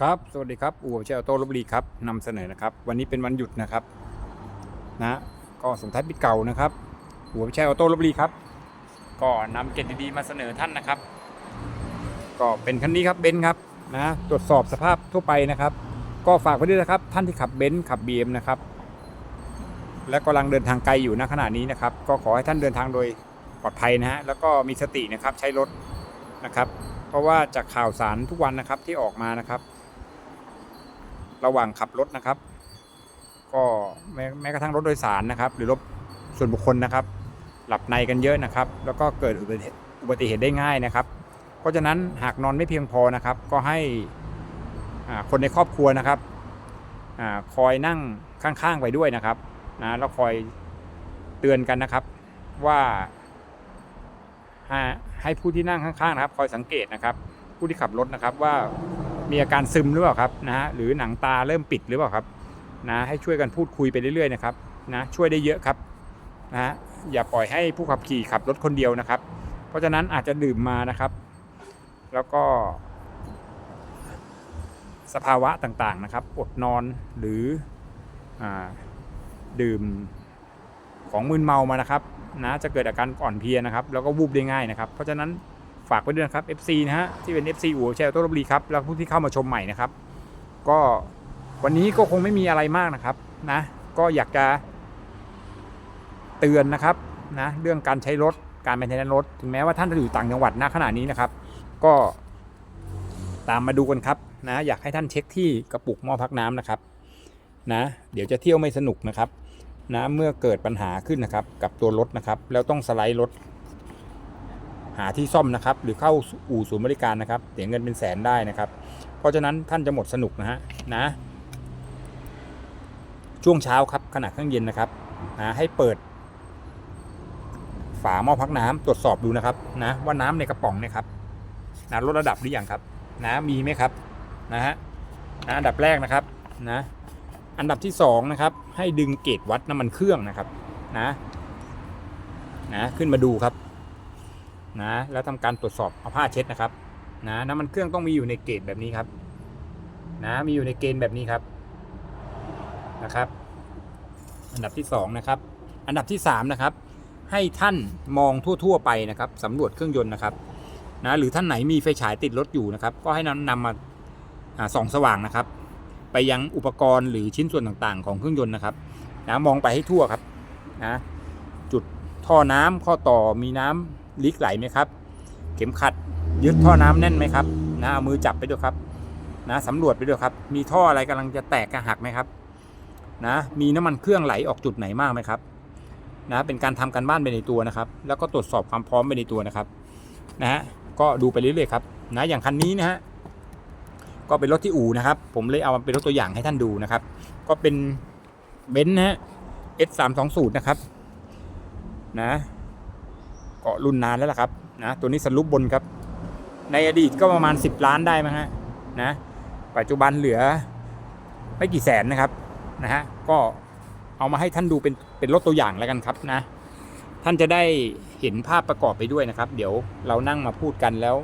ครับ สวัสดีครับ อู่เชลโต้ลบบุรีครับนำเสนอนะครับ วันนี้เป็นวันหยุดนะครับ นะ ก็ส่งท้ายปีเก่านะครับ อู่เชลโต้ลบบุรีครับ ก็นำเกตดีๆมาเสนอท่านนะครับ ก็เป็นคันนี้ครับเบนซ์ครับ นะ ตรวจสอบสภาพทั่วไปนะครับ ก็ฝากไว้ด้วยนะครับ ท่านที่ขับเบนซ์ขับบีเอ็มนะครับ และกำลังเดินทางไกลอยู่ณขณะนี้นะครับ ก็ขอให้ท่านเดินทางโดยปลอดภัยนะฮะ แล้วก็มีสตินะครับ ใช้รถนะครับ เพราะว่าจากข่าวสารทุกวันนะครับที่ออกมานะครับ ระหว่างขับรถนะครับ ก็แม้แม้กระทั่งรถโดยสารนะครับ หรือรถส่วนบุคคลนะครับ หลับในกันเยอะนะครับ แล้วก็เกิดอุบัติเหตุได้ง่ายนะครับ เพราะฉะนั้นหากนอนไม่เพียงพอนะครับ ก็ให้คนในครอบครัวนะครับอคอยนั่งข้างๆไปด้วยนะครับนะแล้วคอยเตือนกันนะครับว่าให้ผู้ที่นั่งข้างๆนะครับ คอยสังเกตนะครับ ผู้ที่ขับรถนะครับว่า มีอาการซึมหรือเปล่าครับนะฮะหรือหนังตาเริ่มปิดหรือเปล่าครับนะให้ช่วยกันพูดคุยไปเรื่อยๆนะครับนะช่วยได้เยอะครับนะฮะอย่าปล่อยให้ผู้ขับขี่ขับรถคนเดียวนะครับ เพราะฉะนั้นอาจจะดื่มมานะครับ แล้วก็ สภาวะต่างๆนะครับ อดนอนหรืออดื่มของมึนเมามานะครับนะจะเกิดอาการอ่อนเพลียนะครับ แล้วก็วูบได้ง่ายนะครับ เพราะฉะนั้น ฝากไว้ด้วยนะครับ FC นะฮะที่เป็น FC อู่แชร์ตัวรบบุรีครับแล้วผู้ที่เข้ามาชมใหม่นะครับ ก็วันนี้ก็คงไม่มีอะไรมากนะครับนะก็อยากจะเตือนนะครับนะเรื่องการใช้รถการเป็นเทนรถ ถึงแม้ว่าท่านจะอยู่ต่างจังหวัดณขณะนี้นะครับ ก็ตามมาดูกันครับนะอยากให้ท่านเช็คที่กระปุกหม้อพักน้ำนะครับนะเดี๋ยวจะเที่ยวไม่สนุกนะครับนะเมื่อเกิดปัญหาขึ้นนะครับกับตัวรถนะครับ แล้วต้องสไลด์รถ หาที่ซ่อมนะครับ หรือเข้าอู่ศูนย์บริการนะครับเสียเงินเป็นแสนได้นะครับ เพราะฉะนั้นท่านจะหมดสนุกนะฮะนะช่วงเช้าครับขณะเครื่องเย็นนะครับนะให้เปิด ฝาหม้อพักน้ำตรวจสอบดูนะครับนะว่าน้ำในกระป๋องเนี่ยครับนะลดระดับหรือยังครับนะมีไหมครับนะฮะนะอันดับแรกนะครับนะอันดับที่สองนะครับให้ดึงเกจวัดน้ำมันเครื่องนะครับนะนะขึ้นมาดูครับ นะแล้วทำการตรวจสอบเอาผ้าเช็ดนะครับนะน้ำมันเครื่องต้องมีอยู่ในเกณฑ์แบบนี้ครับ นะมีอยู่ในเกณฑ์แบบนี้ครับนะครับ อันดับที่สองนะครับอันดับที่สามนะครับให้ท่านมองทั่ว ๆ ไปนะครับสำรวจเครื่องยนต์นะครับนะหรือท่านไหนมีไฟฉายติดรถอยู่นะครับ ก็ให้นำนำมาอ่าส่องสว่างนะครับ ไปยังอุปกรณ์หรือชิ้นส่วนต่างๆ ของเครื่องยนต์นะครับนะมองไปให้ทั่วครับนะจุดท่อน้ำข้อต่อมีน้ำ ลิกไหลไหมครับ เข็มขัดยึดท่อน้ำแน่นไหมครับนะเอามือจับไปด้วยครับ นะสำรวจไปด้วยครับ มีท่ออะไรกำลังจะแตกกระหักไหมครับ นะ มีน้ำมันเครื่องไหลออกจุดไหนมากไหมครับ นะ เป็นการทำการบ้านไปในตัวนะครับ แล้วก็ตรวจสอบความพร้อมไปในตัวนะครับ นะฮะก็ดูไปเรื่อยๆครับ นะ อย่างคันนี้นะฮะก็เป็นรถที่อู่นะครับ ผมเลยเอามาเป็นรถตัวอย่างให้ท่านดูนะครับ ก็เป็นเบนซ์นะฮะ S 3 2 0นะครับ นะ ก็รุ่นนานแล้วล่ะครับนะตัวนี้สรุปบนครับ ในอดีตก็ประมาณ 10 ล้านได้มั้งฮะนะปัจจุบันเหลือไม่กี่แสนนะครับนะฮะก็เอามาให้ท่านดูเป็นเป็นรถตัวอย่างแล้วกันครับนะท่านจะได้เห็นภาพประกอบไปด้วยนะครับ เดี๋ยวเรานั่งมาพูดกันแล้ว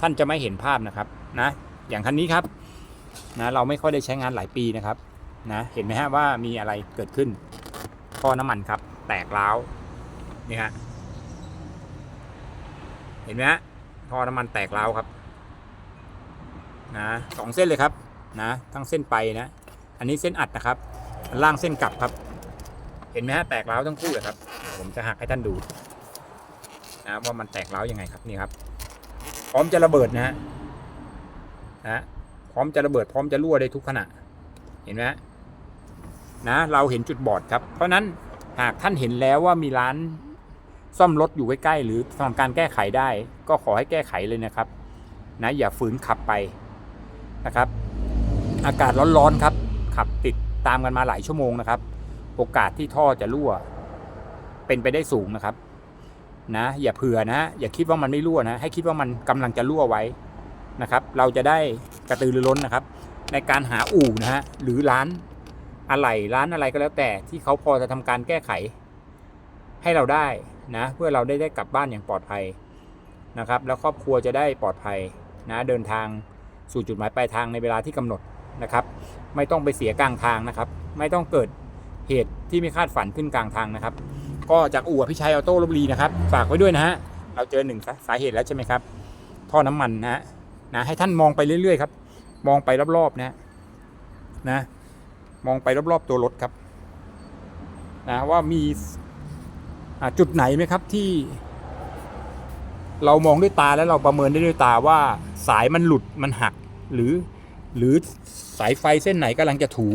ท่านจะไม่เห็นภาพนะครับนะอย่างคันนี้ครับนะเราไม่ค่อยได้ใช้งานหลายปีนะครับนะเห็นไหมฮะว่ามีอะไรเกิดขึ้นท่อน้ำมันครับ แตกร้าวนี่ฮะ เห็นไหมฮะท่อน้ำมันแตกร้าวครับนะสองเส้นเลยครับนะทั้งเส้นไปนะ อันนี้เส้นอัดนะครับ ล่างเส้นกลับครับ เห็นไหมฮะแตกร้าวทั้งคู่เลยครับ ผมจะหักให้ท่านดูนะว่ามันแตกร้าวยังไงครับนี่ครับ พร้อมจะระเบิดนะฮะนะพร้อมจะระเบิดพร้อมจะรั่วได้ทุกขณะ เห็นไหมนะเราเห็นจุดบอดครับ เพราะฉะนั้นหากท่านเห็นแล้วว่ามีร้าน ซ่อมรถอยู่ใกล้ๆหรือทำการแก้ไขได้ ก็ขอให้แก้ไขเลยนะครับนะอย่าฝืนขับไปนะครับ อากาศร้อนๆครับ ขับติดตามกันมาหลายชั่วโมงนะครับ โอกาสที่ท่อจะรั่ว เป็นไปได้สูงนะครับ นะ อย่าเผื่อนะอย่าคิดว่ามันไม่รั่วนะ ให้คิดว่ามันกำลังจะรั่วไว้นะครับ เราจะได้กระตือรือร้นนะครับ ในการหาอู่นะฮะหรือร้านอะไหล่ร้านอะไรก็แล้วแต่ที่เขาพอจะทำการแก้ไข ให้เราได้ นะเพื่อเราได้ได้กลับบ้านอย่างปลอดภัยนะครับ แล้วครอบครัวจะได้ปลอดภัยนะเดินทางสู่จุดหมายปลายทางในเวลาที่กำหนดนะครับ ไม่ต้องไปเสียกลางทางนะครับ ไม่ต้องเกิดเหตุที่ไม่คาดฝันขึ้นกลางทางนะครับ ก็จากอู่พิชัยออโต้ลบบุรีนะครับ ฝากไว้ด้วยนะฮะเราเจอหนึ่งสาเหตุแล้วใช่ไหมครับท่อน้ำมันนะฮะนะให้ท่านมองไปเรื่อยๆครับ มองไปรอบๆนะฮะนะ มองไปรอบๆตัวรถครับนะว่ามี จุดไหนไหมครับที่เรามองด้วยตาแล้วเราประเมินได้ด้วยตาว่าสายมันหลุดมันหัก หรือ หรือสายไฟเส้นไหนกำลังจะถู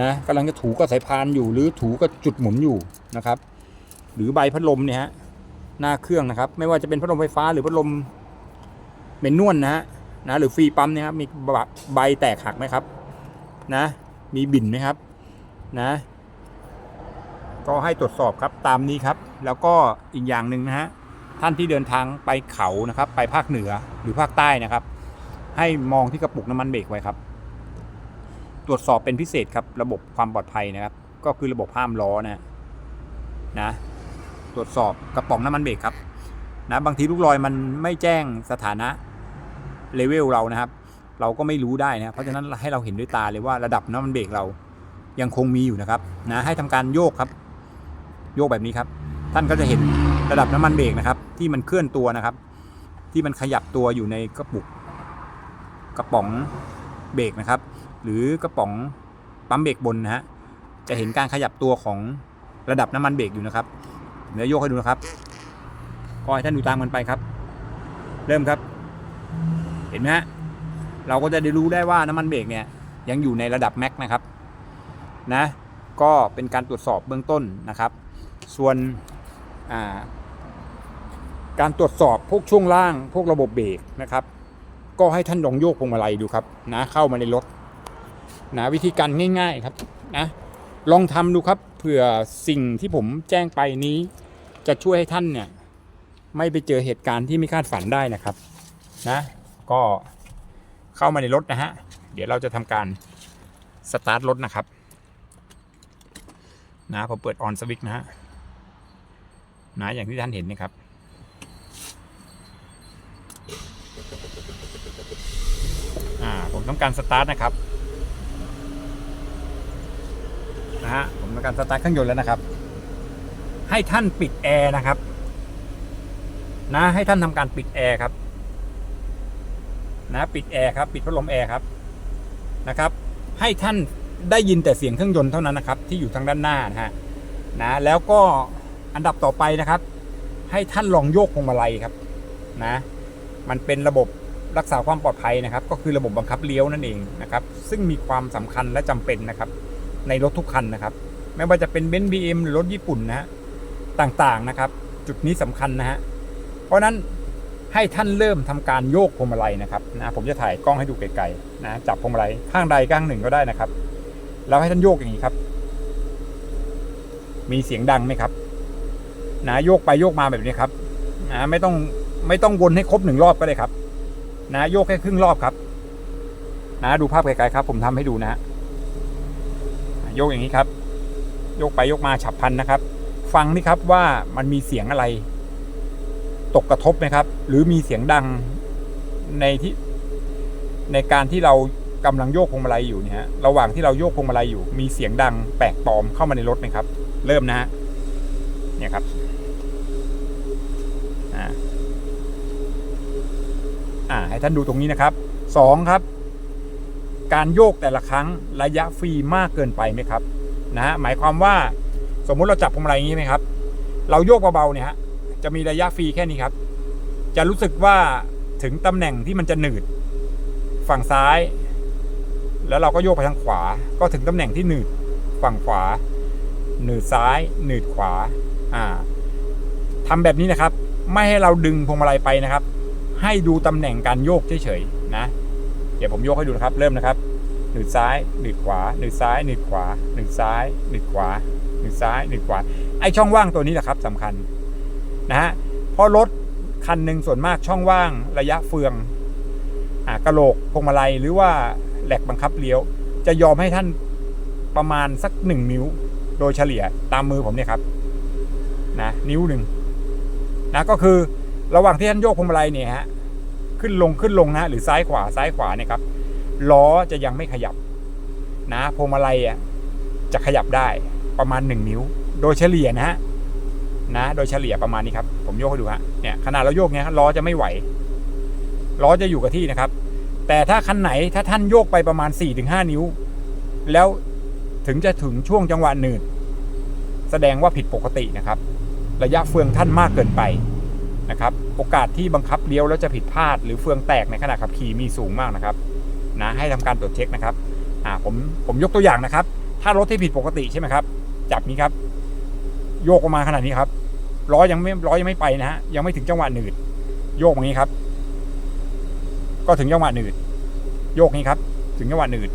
นะกำลังจะถูกับสายพานอยู่ หรือถูกับจุดหมุนอยู่นะครับ หรือใบพัดลมเนี่ยฮะหน้าเครื่องนะครับ ไม่ว่าจะเป็นพัดลมไฟฟ้าหรือพัดลมเมนนวลนะฮะนะหรือฟรีปั๊มเนี่ยครับมีใบแตกหักไหมครับนะ มีบิ่นไหมครับ นะ ก็ให้ตรวจสอบครับตามนี้ครับ แล้วก็อีกอย่างหนึ่งนะฮะท่านที่เดินทางไปเขานะครับ ไปภาคเหนือหรือภาคใต้นะครับ ให้มองที่กระปุกน้ำมันเบรกไว้ครับ ตรวจสอบเป็นพิเศษครับ ระบบความปลอดภัยนะครับ ก็คือระบบห้ามล้อนะนะตรวจสอบกระป๋องน้ำมันเบรกครับนะบางทีลูกลอยมันไม่แจ้งสถานะเลเวลเรานะครับ เราก็ไม่รู้ได้นะเพราะฉะนั้นให้เราเห็นด้วยตาเลยว่าระดับน้ำมันเบรกเรายังคงมีอยู่นะครับนะให้ทำการโยกครับ โยกแบบนี้ครับ ท่านก็จะเห็นระดับน้ำมันเบรกนะครับ ที่มันเคลื่อนตัวนะครับ ที่มันขยับตัวอยู่ในกระปุก กระป๋องเบรกนะครับ หรือกระป๋องปั๊มเบรกบนนะฮะจะเห็นการขยับตัวของระดับน้ำมันเบรกอยู่นะครับเดี๋ยวโยกให้ดูนะครับก็ให้ท่านดูตามกันไปครับ เริ่มครับ เห็นไหมฮะเราก็จะได้รู้ได้ว่าน้ำมันเบรกเนี่ยยังอยู่ในระดับแม็กนะครับนะก็เป็นการตรวจสอบเบื้องต้นนะครับ ส่วนาการตรวจสอบพวกช่วงล่างพวกระบบเบรกนะครับ ก็ให้ท่านลองโยกพวงมาลัยดูครับนะเข้ามาในรถนะวิธีการง่าย ๆครับนะลองทำดูครับเผื่อสิ่งที่ผมแจ้งไปนี้ จะช่วยให้ท่านเนี่ยไม่ไปเจอเหตุการณ์ที่ไม่คาดฝันได้นะครับนะก็เข้ามาในรถนะฮะเดี๋ยวเราจะทำการสตาร์ทรถนะครับนะพอเปิดออนสวิตช์นะฮะ นะอย่างที่ท่านเห็นนะครับ อ่า ผมต้องการสตาร์ทนะครับ นะฮะ ผมต้องการสตาร์ทเครื่องยนต์แล้วนะครับ ให้ท่านปิดแอร์นะครับ นะ ให้ท่านทำการปิดแอร์ครับ นะ ปิดแอร์ครับ ปิดพัดลมแอร์ครับ นะครับ ให้ท่านได้ยินแต่เสียงเครื่องยนต์เท่านั้นนะครับ ที่อยู่ทางด้านหน้านะฮะ นะ แล้วก็ อันดับต่อไปนะครับ ให้ท่านลองโยกพวงมาลัยครับนะ มันเป็นระบบรักษาความปลอดภัยนะครับ ก็คือระบบบังคับเลี้ยวนั่นเองนะครับ ซึ่งมีความสำคัญและจำเป็นนะครับ ในรถทุกคันนะครับ ไม่ว่าจะเป็นเบนซ์บีเอ็มหรือรถญี่ปุ่นนะฮะต่างๆนะครับ จุดนี้สำคัญนะฮะเพราะฉะนั้นให้ท่านเริ่มทำการโยกพวงมาลัยนะครับนะผมจะถ่ายกล้องให้ดูไกลๆนะจับพวงมาลัยข้างใดข้างหนึ่งก็ได้นะครับ แล้วให้ท่านโยกอย่างนี้ครับ มีเสียงดังไหมครับ นะโยกไปโยกมาแบบนี้ครับนะไม่ต้องไม่ต้องวนให้ครบหนึ่งรอบก็ได้ครับ นะโยกแค่ครึ่งรอบครับ นะดูภาพไกลๆครับ ผมทำให้ดูนะฮะโยกอย่างนี้ครับ โยกไปโยกมาฉับพลันนะครับ ฟังนี่ครับว่ามันมีเสียงอะไร ตกกระทบไหมครับ หรือมีเสียงดังในที่ในการที่เรากำลังโยกพวงมาลัยอยู่เนี่ยระหว่างที่เราโยกพวงมาลัยอยู่ มีเสียงดังแปลกปลอมเข้ามาในรถไหมครับ เริ่มนะฮะเนี่ยครับอ่า อ่าให้ท่านดูตรงนี้นะครับสองครับ การโยกแต่ละครั้งระยะฟรีมากเกินไปไหมครับนะฮะหมายความว่าสมมุติเราจับพวงมาลัยอย่างนี้ไหมครับ เราโยกเบาๆเนี่ยฮะจะมีระยะฟรีแค่นี้ครับ จะรู้สึกว่าถึงตำแหน่งที่มันจะหนืดฝั่งซ้าย แล้วเราก็โยกไปทางขวา ก็ถึงตำแหน่งที่หนืดฝั่งขวา หนืดซ้าย หนืดขวาอ่าทำแบบนี้นะครับ ไม่ให้เราดึงพวงมาลัยไปนะครับ ให้ดูตำแหน่งการโยกเฉยๆนะ เดี๋ยวผมโยกให้ดูนะครับ เริ่มนะครับหนืดซ้ายหนืดขวาหนืดซ้ายหนืดขวาหนืดซ้ายหนืดขวาหนืดซ้ายหนืดขวาไอช่องว่างตัวนี้แหละครับสำคัญนะฮะเพราะรถคันหนึ่งส่วนมากช่องว่างระยะเฟืองอกระโหลกพวงมาลัยหรือว่าแหลกบังคับเลี้ยว จะยอมให้ท่านประมาณสักหนึ่งนิ้ว โดยเฉลี่ยตามมือผมเนี่ยครับนะนิ้วหนึ่งนะก็คือ ระหว่างที่ท่านโยกพวงมาลัยเนี่ยฮะขึ้นลงขึ้นลงนะหรือซ้ายขวาซ้ายขวาเนี่ยครับล้อจะยังไม่ขยับนะพวงมาลัยอะจะขยับได้ประมาณ 1 นิ้ว โดยเฉลี่ยนะฮะนะ โดยเฉลี่ยประมาณนี้ครับผมโยกให้ดูฮะเนี่ยขนาดเราโยกเนี้ยล้อจะไม่ไหวล้อจะอยู่กับที่นะครับ แต่ถ้าคันไหนถ้าท่านโยกไปประมาณ 4-5 นิ้ว แล้วถึงจะถึงช่วงจังหวะหนืดแสดงว่าผิดปกตินะครับ ระยะเฟืองท่านมากเกินไป นะครับโอกาสที่บังคับเลี้ยวแล้วจะผิดพลาด หรือเฟืองแตกในขณะขับขี่มีสูงมากนะครับนะให้ทำการตรวจเช็คนะครับอ่าผมผมยกตัวอย่างนะครับ ถ้ารถที่ผิดปกติใช่ไหมครับจับนี้ครับ โยกออกมาขนาดนี้ครับล้อยังไม่ล้อยังไม่ไปนะฮะยังไม่ถึงจังหวะหนืด โยกอย่างนี้ครับ ก็ถึงจังหวะหนืด โยกนี้ครับ ถึงจังหวะหนืด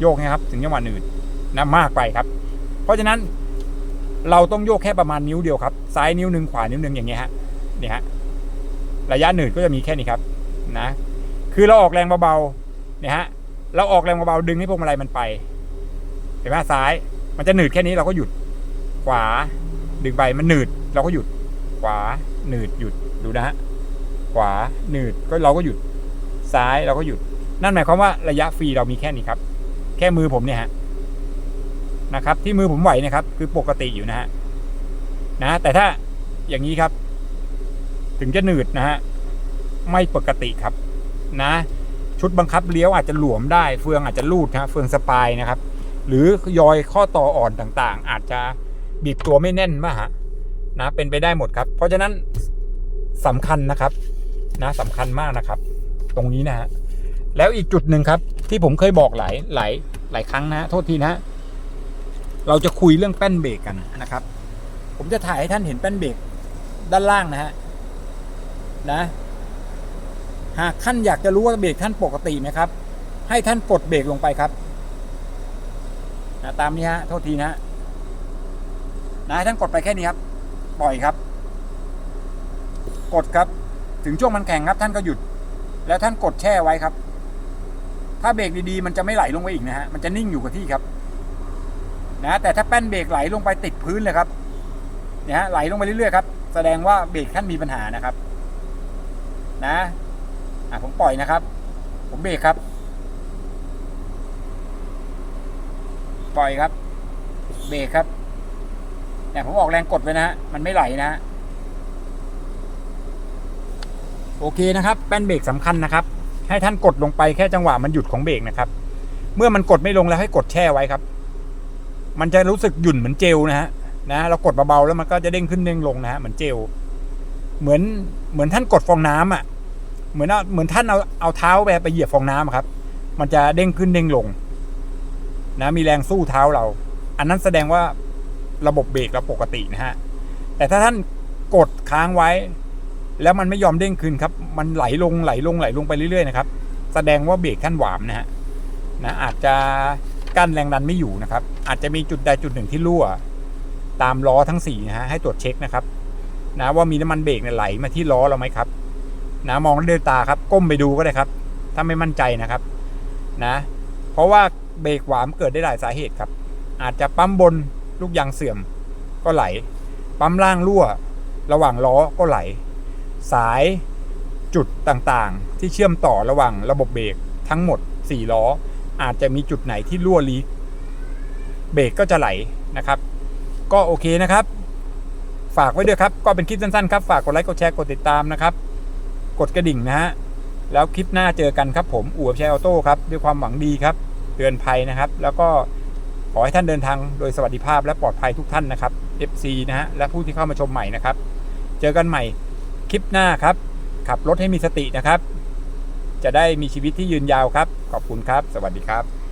โยกนี้ครับ ถึงจังหวะหนืดนะมากไปครับ เพราะฉะนั้นเราต้องโยกแค่ประมาณนิ้วเดียวครับ ซ้ายนิ้วหนึ่งขวานิ้วหนึ่งอย่างเงี้ยฮะ นี่ฮะระยะหนืดก็จะมีแค่นี้ครับนะคือเราออกแรงเบาๆเนี่ยฮะเราออกแรงเบาๆดึงให้พวงมาลัยมันไปเห็นไหมซ้าย มันจะหนืดแค่นี้เราก็หยุด ขวา ดึงไปมันหนืด เราก็หยุด ขวาหนืดหยุดดูนะฮะขวาหนืดก็เราก็หยุด ซ้ายเราก็หยุด นั่นหมายความว่าระยะฟรีเรามีแค่นี้ครับ แค่มือผมเนี่ยฮะนะครับ ที่มือผมไหวนะครับ คือปกติอยู่นะฮะนะแต่ถ้าอย่างนี้ครับ ถึงจะหนืดนะฮะไม่ปกติครับนะ ชุดบังคับเลี้ยวอาจจะหลวมได้ เฟืองอาจจะลูดนะเฟืองสปายนะครับ หรือยอยข้อต่ออ่อนต่างๆ อาจจะบีบตัวไม่แน่นมากฮะนะเป็นไปได้หมดครับ เพราะฉะนั้นสำคัญนะครับนะสำคัญมากนะครับ ตรงนี้นะฮะแล้วอีกจุดหนึ่งครับ ที่ผมเคยบอกหลายหลายหลายครั้งนะ โทษทีนะ เราจะคุยเรื่องแป้นเบรกกันนะครับ ผมจะถ่ายให้ท่านเห็นแป้นเบรกด้านล่างนะฮะ นะ หากท่านอยากจะรู้ว่าเบรกท่านปกติไหมครับ ให้ท่านกดเบรกลงไปครับนะตามนี้ฮะโทษทีนะนะให้ท่านกดไปแค่นี้ครับ ปล่อยครับ กดครับ ถึงช่วงมันแข็งครับ ท่านก็หยุด แล้วท่านกดแช่ไว้ครับ ถ้าเบรกดีๆ มันจะไม่ไหลลงไปอีกนะฮะมันจะนิ่งอยู่กับที่ครับ นะ แต่ถ้าแป้นเบรกไหลลงไปติดพื้นเลยครับเนี่ยฮะไหลลงไปเรื่อยๆครับ แสดงว่าเบรกท่านมีปัญหานะครับ นะอะผมปล่อยนะครับ ผมเบรกครับ ปล่อยครับ เบรกครับเนี่ยผมออกแรงกดไว้นะฮะมันไม่ไหลนะฮะโอเคนะครับแป้นเบรกสำคัญนะครับ ให้ท่านกดลงไปแค่จังหวะมันหยุดของเบรกนะครับ เมื่อมันกดไม่ลงแล้วให้กดแช่ไว้ครับ มันจะรู้สึกหยุ่นเหมือนเจลนะฮะนะเรากดเบาๆแล้วมันก็จะเด้งขึ้นเด้งลงนะฮะเหมือนเจลเหมือนเหมือนท่านกดฟองน้ำอะ เหมือนเอาเหมือนท่านเอาเอาเท้าไปไปเหยียบฟองน้ำอะครับ มันจะเด้งขึ้นเด้งลง นะมีแรงสู้เท้าเรา อันนั้นแสดงว่าระบบเบรกเราปกตินะฮะ แต่ถ้าท่านกดค้างไว้ แล้วมันไม่ยอมเด้งคืนครับ มันไหลลงไหลลงไหลลงไปเรื่อยๆนะครับ แสดงว่าเบรกท่านหวามนะฮะนะอาจจะกั้นแรงดันไม่อยู่นะครับ อาจจะมีจุดใดจุดหนึ่งที่รั่ว ตามล้อทั้ง4นะฮะให้ตรวจเช็คนะครับ นะว่ามีน้ำมันเบรกเนี่ยไหลมาที่ล้อเราไหมครับ นะมองด้วยตาครับ ก้มไปดูก็ได้ครับ ถ้าไม่มั่นใจนะครับ นะ เพราะว่าเบรกหวามเกิดได้หลายสาเหตุครับ อาจจะปั๊มบนลูกยางเสื่อมก็ไหล ปั๊มล่างรั่ว ระหว่างล้อก็ไหล สายจุดต่างๆ ที่เชื่อมต่อระหว่างระบบเบรกทั้งหมด 4 ล้อ อาจจะมีจุดไหนที่รั่วลีกเบรกก็จะไหลนะครับ ก็โอเคนะครับ ฝากไว้ด้วยครับ ก็เป็นคลิปสั้นๆครับ ฝากกดไลค์ กดแชร์ กดติดตามนะครับ กดกระดิ่งนะฮะแล้วคลิปหน้าเจอกันครับผมอู่แชร์ออโต้ครับด้วยความหวังดีครับเตือนภัยนะครับ แล้วก็ขอให้ท่านเดินทางโดยสวัสดิภาพและปลอดภัยทุกท่านนะครับ FC นะฮะและผู้ที่เข้ามาชมใหม่นะครับ เจอกันใหม่คลิปหน้าครับ ขับรถให้มีสตินะครับ จะได้มีชีวิตที่ยืนยาวครับ ขอบคุณครับ สวัสดีครับ